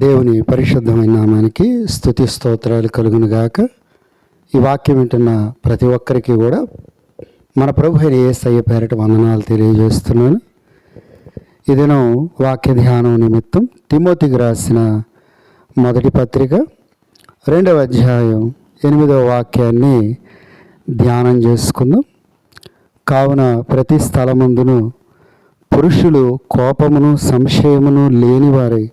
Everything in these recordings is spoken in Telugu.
దేవుని పరిశుద్ధమైన నామానికి స్థుతి స్తోత్రాలు కలుగును గాక. ఈ వాక్యం వింటున్న ప్రతి ఒక్కరికి కూడా మన ప్రభు అయిన ఏసయ్య పేరట వందనాలు తెలియజేస్తున్నాను. ఈ వాక్య ధ్యానం నిమిత్తం తిమోతికి రాసిన మొదటి పత్రిక రెండవ అధ్యాయం ఎనిమిదవ వాక్యాన్ని ధ్యానం చేసుకుందాం. కావున ప్రతి స్థలమందును పురుషులు కోపమును సంశయమును లేనివారై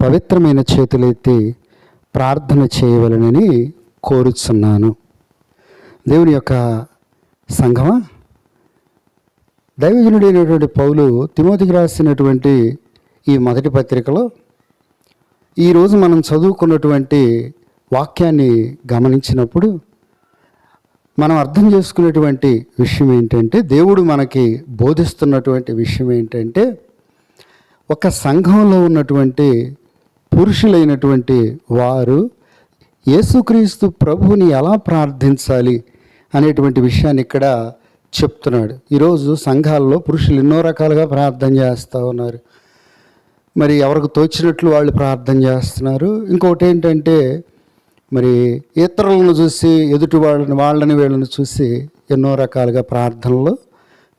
పవిత్రమైన చేతులెత్తి ప్రార్థన చేయవలనని కోరుచున్నాను. దేవుని యొక్క సంఘమా? దైవజనుడైనటువంటి పౌలు తిమోతికి రాసినటువంటి ఈ మొదటి పత్రికలో ఈరోజు మనం చదువుకున్నటువంటి వాక్యాన్ని గమనించినప్పుడు మనం అర్థం చేసుకునేటువంటి విషయం ఏంటంటే దేవుడు మనకి బోధిస్తున్నటువంటి విషయం ఏంటంటే ఒక సంఘంలో ఉన్నటువంటి పురుషులైనటువంటి వారు యేసుక్రీస్తు ప్రభువుని ఎలా ప్రార్థించాలి అనేటువంటి విషయాన్ని ఇక్కడ చెప్తున్నాడు. ఈరోజు సంఘాల్లో పురుషులు ఎన్నో రకాలుగా ప్రార్థన చేస్తూ ఉన్నారు. మరి ఎవరికి తోచినట్లు వాళ్ళు ప్రార్థన చేస్తున్నారు. ఇంకొకటి ఏంటంటే మరి ఇతరులను చూసి ఎదుటి వాళ్ళని వాళ్ళని వీళ్ళని చూసి ఎన్నో రకాలుగా ప్రార్థనలు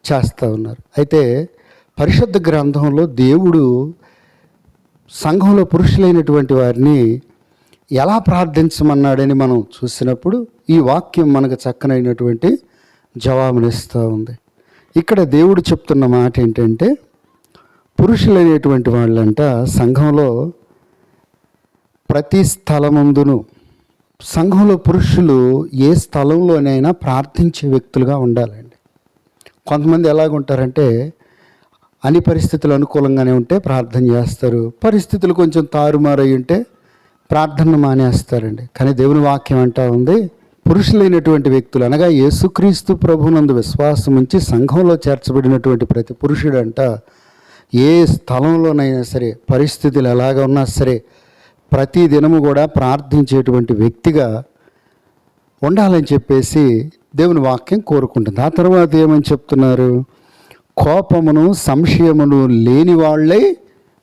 చేస్తూ ఉన్నారు. అయితే పరిశుద్ధ గ్రంథంలో దేవుడు సంఘంలో పురుషులైనటువంటి వారిని ఎలా ప్రార్థించమన్నాడని మనం చూసినప్పుడు ఈ వాక్యం మనకు చక్కనైనటువంటి జవాబునిస్తూ ఉంది. ఇక్కడ దేవుడు చెప్తున్న మాట ఏంటంటే పురుషులైనటువంటి వాళ్ళంట సంఘంలో ప్రతి స్థలమందును సంఘంలో పురుషులు ఏ స్థలంలోనైనా ప్రార్థించే వ్యక్తులుగా ఉండాలండి. కొంతమంది ఎలాగుంటారంటే అన్ని పరిస్థితులు అనుకూలంగానే ఉంటే ప్రార్థన చేస్తారు. పరిస్థితులు కొంచెం తారుమారై ఉంటే ప్రార్థన మానేస్తారండి. కానీ దేవుని వాక్యం అంటా ఉంది పురుషులైనటువంటి వ్యక్తులు అనగా యేసుక్రీస్తు ప్రభునందు విశ్వాసం ఉంచి సంఘంలో చేర్చబడినటువంటి ప్రతి పురుషుడంట ఏ స్థలంలోనైనా సరే పరిస్థితులు ఎలాగ ఉన్నా సరే ప్రతి దినము కూడా ప్రార్థించేటువంటి వ్యక్తిగా ఉండాలని చెప్పేసి దేవుని వాక్యం కోరుకుంటుంది. ఆ తర్వాత ఏమని చెప్తున్నారు? కోపమును సంశయమును లేని వాళ్ళే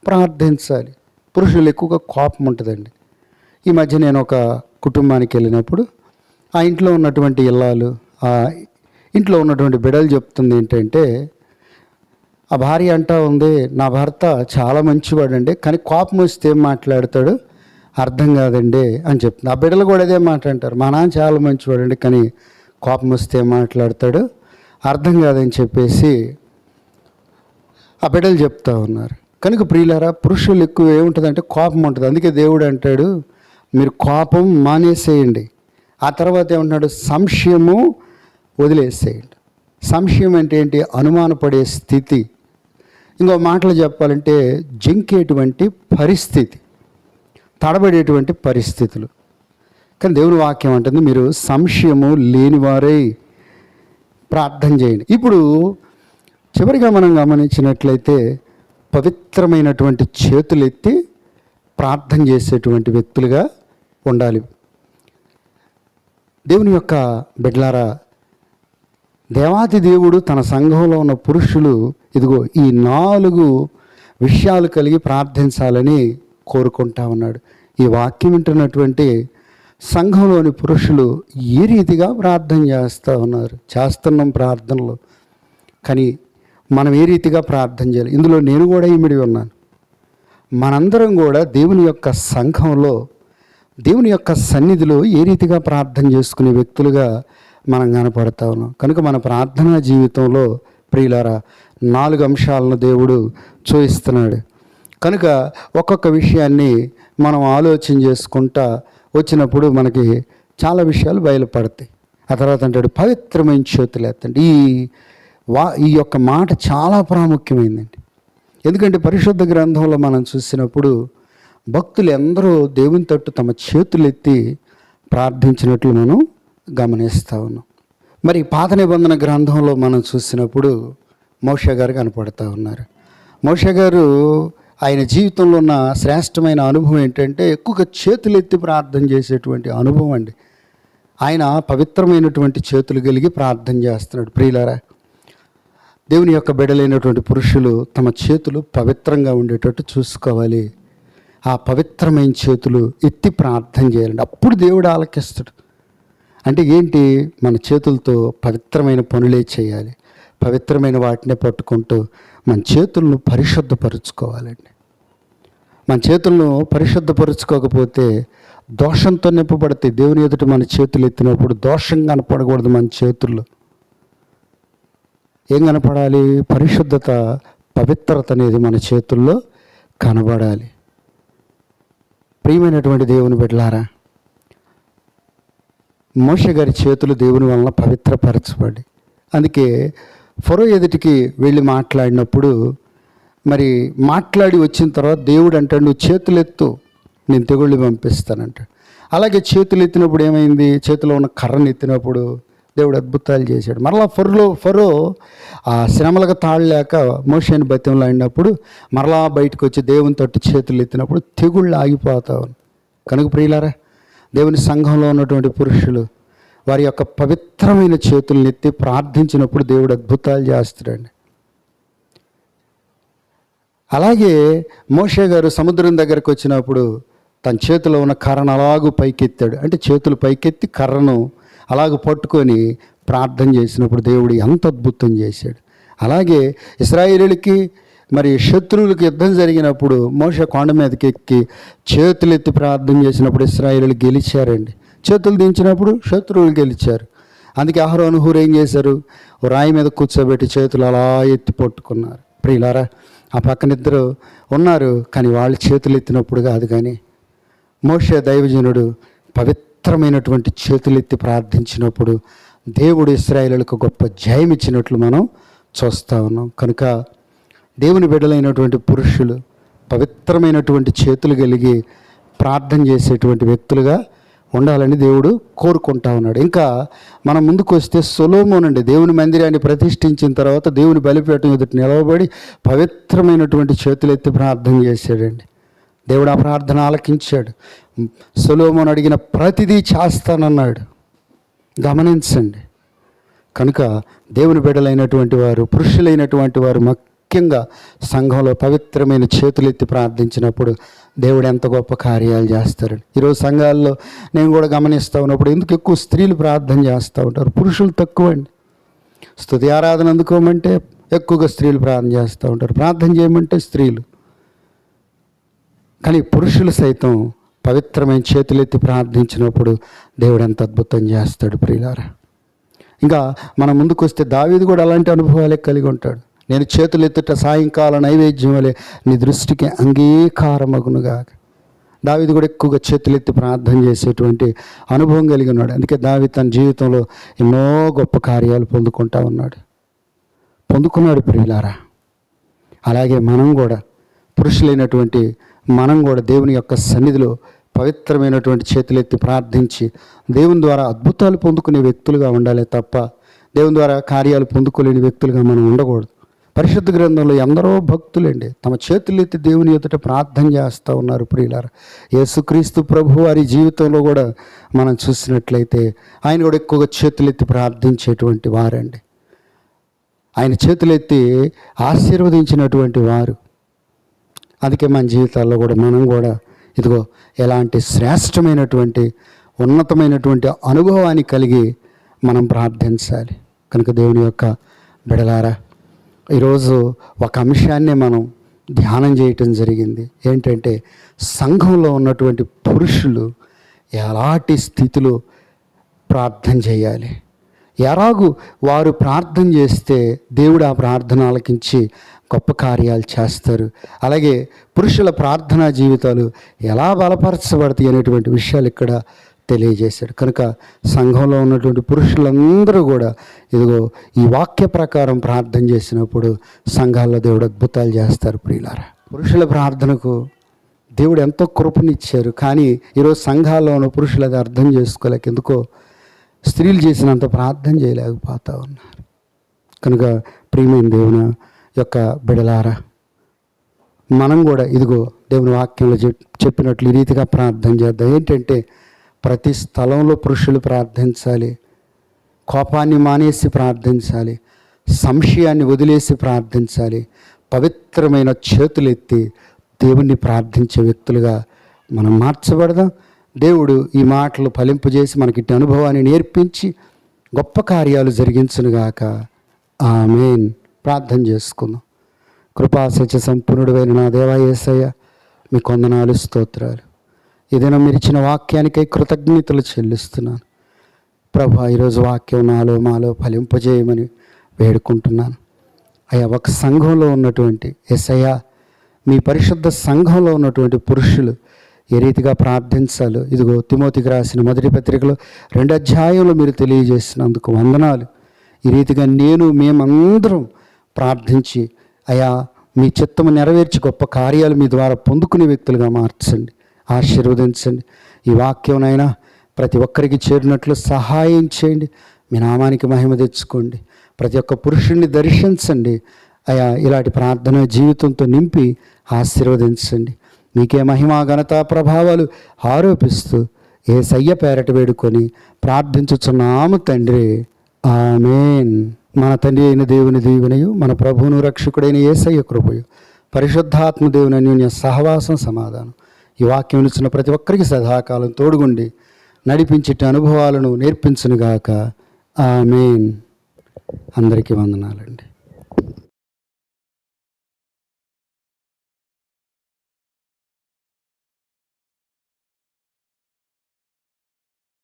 ప్రార్థించాలి. పురుషులు ఎక్కువగా కోపం ఉంటుందండి. ఈ మధ్య నేను ఒక కుటుంబానికి వెళ్ళినప్పుడు ఆ ఇంట్లో ఉన్నటువంటి ఇల్లాలు ఆ ఇంట్లో ఉన్నటువంటి బిడలు చెప్తుంది ఏంటంటే ఆ భార్య అంటా ఉంది నా భర్త చాలా మంచివాడండి కానీ కోపం వస్తే ఏం మాట్లాడతాడు? అర్థం కాదండి అని చెప్తుంది. ఆ బిడ్డలు కూడా అదే మాట అంటారు. మా నాన్న చాలా మంచివాడండి కానీ కోపం వస్తే మాట్లాడతాడు? అర్థం కాదని చెప్పేసి ఆ బిడ్డలు చెప్తా ఉన్నారు. కనుక ప్రియులారా పురుషులు ఎక్కువ ఏముంటుందంటే కోపం ఉంటుంది. అందుకే దేవుడు అంటాడు మీరు కోపం మానేసేయండి. ఆ తర్వాత ఏమంటున్నాడు సంశయము వదిలేసేయండి. సంశయం అంటే ఏంటి? అనుమానపడే స్థితి. ఇంకో మాటలు చెప్పాలంటే జింకేటువంటి పరిస్థితి తడబడేటువంటి పరిస్థితులు. కానీ దేవుని వాక్యం అంటుంది మీరు సంశయము లేనివారై ప్రార్థన చేయండి. ఇప్పుడు చివరిగా మనం గమనించినట్లయితే పవిత్రమైనటువంటి చేతులెత్తి ప్రార్థన చేసేటువంటి వ్యక్తులుగా ఉండాలి. దేవుని యొక్క బిడ్లారా దేవాది దేవుడు తన సంఘంలో ఉన్న పురుషులు ఇదిగో ఈ నాలుగు విషయాలు కలిగి ప్రార్థించాలని కోరుకుంటా ఉన్నాడు. ఈ వాక్యం వింటున్నటువంటి సంఘంలోని పురుషులు ఈ రీతిగా ప్రార్థన చేస్తూ ఉన్నారు. చేస్తున్నాం ప్రార్థనలు. కానీ మనం ఏ రీతిగా ప్రార్థన చేయాలి? ఇందులో నేను కూడా ఇమిడి ఉన్నాను. మనందరం కూడా దేవుని యొక్క సంఘంలో దేవుని యొక్క సన్నిధిలో ఏ రీతిగా ప్రార్థన చేసుకునే వ్యక్తులుగా మనం కనపడతా ఉన్నాం. కనుక మన ప్రార్థనా జీవితంలో ప్రియులారా నాలుగు అంశాలను దేవుడు చూయిస్తున్నాడు. కనుక ఒక్కొక్క విషయాన్ని మనం ఆలోచన చేసుకుంటా వచ్చినప్పుడు మనకి చాలా విషయాలు బయలుపడతాయి. ఆ తర్వాత అంటాడు పవిత్రమైన చేతులు ఎత్తండి. ఈ వా ఈ యొక్క మాట చాలా ప్రాముఖ్యమైందండి. ఎందుకంటే పరిశుద్ధ గ్రంథంలో మనం చూసినప్పుడు భక్తులు ఎందరో దేవుని తట్టు తమ చేతులెత్తి ప్రార్థించినట్లు మనం గమనిస్తూ ఉన్నాం. మరి పాత నిబంధన గ్రంథంలో మనం చూసినప్పుడు మోష గారు కనపడుతూ ఉన్నారు. మోష గారు ఆయన జీవితంలో ఉన్న శ్రేష్టమైన అనుభవం ఏంటంటే ఎక్కువగా చేతులెత్తి ప్రార్థన చేసేటువంటి అనుభవం అండి. ఆయన పవిత్రమైనటువంటి చేతులు కలిగి ప్రార్థన చేస్తున్నాడు. ప్రియులారా దేవుని యొక్క బిడలైనటువంటి పురుషులు తమ చేతులు పవిత్రంగా ఉండేటట్టు చూసుకోవాలి. ఆ పవిత్రమైన చేతులు ఎత్తి ప్రార్థన చేయాలండి. అప్పుడు దేవుడు ఆలకిస్తాడు. అంటే ఏంటి? మన చేతులతో పవిత్రమైన పనులే చేయాలి. పవిత్రమైన వాటినే పట్టుకుంటూ మన చేతులను పరిశుద్ధపరుచుకోవాలండి. మన చేతులను పరిశుద్ధపరుచుకోకపోతే దోషంతో నింపబడతాయి దేవుని ఎదుట మన చేతులు ఎత్తినప్పుడు దోషం కనపడకూడదు మన చేతుల్లో. ఏం కనపడాలి? పరిశుద్ధత పవిత్రత అనేది మన చేతుల్లో కనబడాలి. ప్రియమైనటువంటి దేవుని బిడ్డలారా మోష గారి చేతులు దేవుని వలన పవిత్రపరచబడి అందుకే ఫరో ఎదుటికి వెళ్ళి మాట్లాడినప్పుడు మరి మాట్లాడి వచ్చిన తర్వాత దేవుడు అంటాడు నువ్వు చేతులు ఎత్తు నేను తెగుళ్ళు పంపిస్తానంట అలాగే చేతులు ఎత్తినప్పుడు ఏమైంది? చేతిలో ఉన్న కర్రను ఎత్తినప్పుడు దేవుడు అద్భుతాలు చేశాడు. మరలా ఫర్లో ఫరో ఆ శ్రమలకు తాళలేక మోషని బత్యంలో అయినప్పుడు మరలా బయటకు వచ్చి దేవుని తట్టు చేతులు ఎత్తినప్పుడు తెగుళ్ళు ఆగిపోతావు కనుక ప్రియులారా దేవుని సంఘంలో ఉన్నటువంటి పురుషులు వారి యొక్క పవిత్రమైన చేతులను ఎత్తి ప్రార్థించినప్పుడు దేవుడు అద్భుతాలు చేస్తాడండి. అలాగే మోషే గారు సముద్రం దగ్గరకు వచ్చినప్పుడు తన చేతిలో ఉన్న కర్రను అలాగూ పైకెత్తాడు. అంటే చేతులు పైకెత్తి కర్రను అలాగ పట్టుకొని ప్రార్థన చేసినప్పుడు దేవుడు ఎంత అద్భుతం చేశాడు. అలాగే ఇస్రాయేలీలకి మరి శత్రువులకు యుద్ధం జరిగినప్పుడు మోష కొండ మీదకి ఎక్కి చేతులెత్తి ప్రార్థన చేసినప్పుడు ఇస్రాయేలీలు గెలిచారండి. చేతులు దించినప్పుడు శత్రువులు గెలిచారు. అందుకే అహరోను హూరు ఏం చేశారు? రాయి మీద కూర్చోబెట్టి చేతులు అలా ఎత్తి పట్టుకున్నారు. ప్రియులారా ఆ పక్కన ఇద్దరు ఉన్నారు కానీ వాళ్ళు చేతులు ఎత్తినప్పుడు కాదు కానీ మోషే దైవజనుడు పవిత్రమైనటువంటి చేతులెత్తి ప్రార్థించినప్పుడు దేవుడు ఇస్రాయేలులకు గొప్ప జయం ఇచ్చినట్లు మనం చూస్తూ ఉన్నాం. కనుక దేవుని బిడ్డలైనటువంటి పురుషులు పవిత్రమైనటువంటి చేతులు కలిగి ప్రార్థన చేసేటువంటి వ్యక్తులుగా ఉండాలని దేవుడు కోరుకుంటా ఉన్నాడు. ఇంకా మనం ముందుకు వస్తే సొలోమోన్ అండి దేవుని మందిరాన్ని ప్రతిష్ఠించిన తర్వాత దేవుని బలిపీఠం ఎదుటి నిలవబడి పవిత్రమైనటువంటి చేతులెత్తి ప్రార్థన చేశాడండి. దేవుడు ఆ ప్రార్థన ఆలకించాడు. సొలోమోన్ అడిగిన ప్రతిదీ చేస్తానన్నాడు. గమనించండి. కనుక దేవుని బిడ్డలైనటువంటి వారు పురుషులైనటువంటి వారు ముఖ్యంగా సంఘంలో పవిత్రమైన చేతులెత్తి ప్రార్థించినప్పుడు దేవుడు ఎంత గొప్ప కార్యాలు చేస్తారని ఈరోజు సంఘాల్లో నేను కూడా గమనిస్తూ ఉన్నప్పుడు ఎందుకు ఎక్కువ స్త్రీలు ప్రార్థన చేస్తూ ఉంటారు? పురుషులు తక్కువ అండి. స్తుతి ఆరాధన అందుకోమంటే ఎక్కువగా స్త్రీలు ప్రార్థన చేస్తూ ఉంటారు. ప్రార్థన చేయమంటే స్త్రీలు. కానీ పురుషులు సైతం పవిత్రమైన చేతులెత్తి ప్రార్థించినప్పుడు దేవుడు ఎంత అద్భుతం చేస్తాడు ప్రియులారా. ఇంకా మన ముందుకు వస్తే దావీది కూడా అలాంటి అనుభవాలే కలిగి ఉంటాడు. నేను చేతులెత్తుట సాయంకాల నైవేద్యం వలె నీ దృష్టికి అంగీకారమగునుగా దావిది కూడా ఎక్కువగా చేతులెత్తి ప్రార్థన చేసేటువంటి అనుభవం కలిగి ఉన్నాడు. అందుకే దావి తన జీవితంలో ఎన్నో గొప్ప కార్యాలు పొందుకుంటా ఉన్నాడు. పొందుకున్నాడు ప్రియులారా. అలాగే మనం కూడా పురుషులైనటువంటి మనం కూడా దేవుని యొక్క సన్నిధిలో పవిత్రమైనటువంటి చేతులెత్తి ప్రార్థించి దేవుని ద్వారా అద్భుతాలు పొందుకునే వ్యక్తులుగా ఉండాలి తప్ప దేవుని ద్వారా కార్యాలు పొందుకోలేని వ్యక్తులుగా మనం ఉండకూడదు. పరిశుద్ధ గ్రంథంలో ఎందరో భక్తులండి తమ చేతులెత్తి దేవుని ఎదుట ప్రార్థన చేస్తూ ఉన్నారు ప్రియులారా. యేసుక్రీస్తు ప్రభు వారి జీవితంలో కూడా మనం చూసినట్లయితే ఆయన కూడా ఎక్కువగా చేతులెత్తి ప్రార్థించేటువంటి వారండి. ఆయన చేతులెత్తి ఆశీర్వదించినటువంటి వారు. అందుకే మన జీవితాల్లో కూడా మనం కూడా ఇదిగో ఎలాంటి శ్రేష్టమైనటువంటి ఉన్నతమైనటువంటి అనుభవాన్ని కలిగి మనం ప్రార్థించాలి. కనుక దేవుని యొక్క బిడలారా ఈరోజు ఒక అంశాన్ని మనం ధ్యానం చేయటం జరిగింది. ఏంటంటే సంఘంలో ఉన్నటువంటి పురుషులు ఎలాంటి స్థితిలో ప్రార్థన చేయాలి? ఎలాగు వారు ప్రార్థన చేస్తే దేవుడు ఆ ప్రార్థన ఆలకించి గొప్ప కార్యాలు చేస్తారు. అలాగే పురుషుల ప్రార్థనా జీవితాలు ఎలా బలపరచబడతాయి అనేటువంటి విషయాలు ఇక్కడ తెలియజేశాడు. కనుక సంఘంలో ఉన్నటువంటి పురుషులందరూ కూడా ఇదిగో ఈ వాక్య ప్రకారం ప్రార్థన చేసినప్పుడు సంఘాల్లో దేవుడు అద్భుతాలు చేస్తారు ప్రియులారా. పురుషుల ప్రార్థనకు దేవుడు ఎంతో కృపనిచ్చారు. కానీ ఈరోజు సంఘాల్లో ఉన్న పురుషులు అది అర్థం చేసుకోలేక ఎందుకో స్త్రీలు చేసినంత ప్రార్థన చేయలేకపోతా ఉన్నారు. కనుక ప్రియమైన దేవుని యొక్క బిడలారా మనం కూడా ఇదిగో దేవుని వాక్యంలో చెప్- చెప్పినట్లు ఈ రీతిగా ప్రార్థన చేద్దాం. ఏంటంటే ప్రతి స్థలంలో పురుషులు ప్రార్థించాలి కోపాన్ని మానేసి ప్రార్థించాలి సంశయాన్ని వదిలేసి ప్రార్థించాలి పవిత్రమైన చేతులెత్తి దేవుణ్ణి ప్రార్థించే వ్యక్తులుగా మనం మార్చబడదాం. దేవుడు ఈ మాటలు ఫలింపజేసి మనకి అనుభవాన్ని నేర్పించి గొప్ప కార్యాలు జరిగించునుగాక. ఆమెన్. ప్రార్థన చేసుకుందాం. కృపా సత్య సంపూర్ణుడైన నా దేవా యేసయ్య మీ కొందనాలు స్తోత్రాలు. ఏదైనా మీరు ఇచ్చిన వాక్యానికై కృతజ్ఞతలు చెల్లిస్తున్నాను. ప్రభా ఈరోజు వాక్యం నాలో మాలో ఫలింపజేయమని వేడుకుంటున్నాను. అయ్యా ఒక సంఘంలో ఉన్నటువంటి ఎస్ఐయా మీ పరిశుద్ధ సంఘంలో ఉన్నటువంటి పురుషులు ఏ రీతిగా ప్రార్థించాలో ఇదిగో తిమోతికి రాసిన మొదటి పత్రికలో రెండు అధ్యాయంలో మీరు తెలియజేసినందుకు వందనాలు. ఈ రీతిగా నేను మేమందరం ప్రార్థించి అయా మీ చిత్తము నెరవేర్చి గొప్ప కార్యాలు మీ ద్వారా పొందుకునే వ్యక్తులుగా మార్చండి ఆశీర్వదించండి. ఈ వాక్యంనైనా ప్రతి ఒక్కరికి చేరినట్లు సహాయం చేయండి. మీ నామానికి మహిమ తెచ్చుకోండి. ప్రతి ఒక్క పురుషుణ్ణి దర్శించండి. అయా ఇలాంటి ప్రార్థన జీవితంతో నింపి ఆశీర్వదించండి. మీకే మహిమా ఘనత ప్రభావాలు ఆరోపిస్తూ ఏ సయ్య పేరట వేడుకొని ప్రార్థించుచున్నాము తండ్రి. ఆమెన్. మన తండ్రి అయిన దేవుని దీవెనయు మన ప్రభువును రక్షకుడైన ఏసయ్య కృపయు పరిశుద్ధాత్మ దేవుని అన్యోన్య సహవాసం సమాధానం. ఈ వాక్యం నిలిచిన ప్రతి ఒక్కరికి సదాకాలం తోడుగుండి నడిపించేటి అనుభవాలను నేర్పించునుగాక. ఆమెన్. అందరికీ వందనాలండి.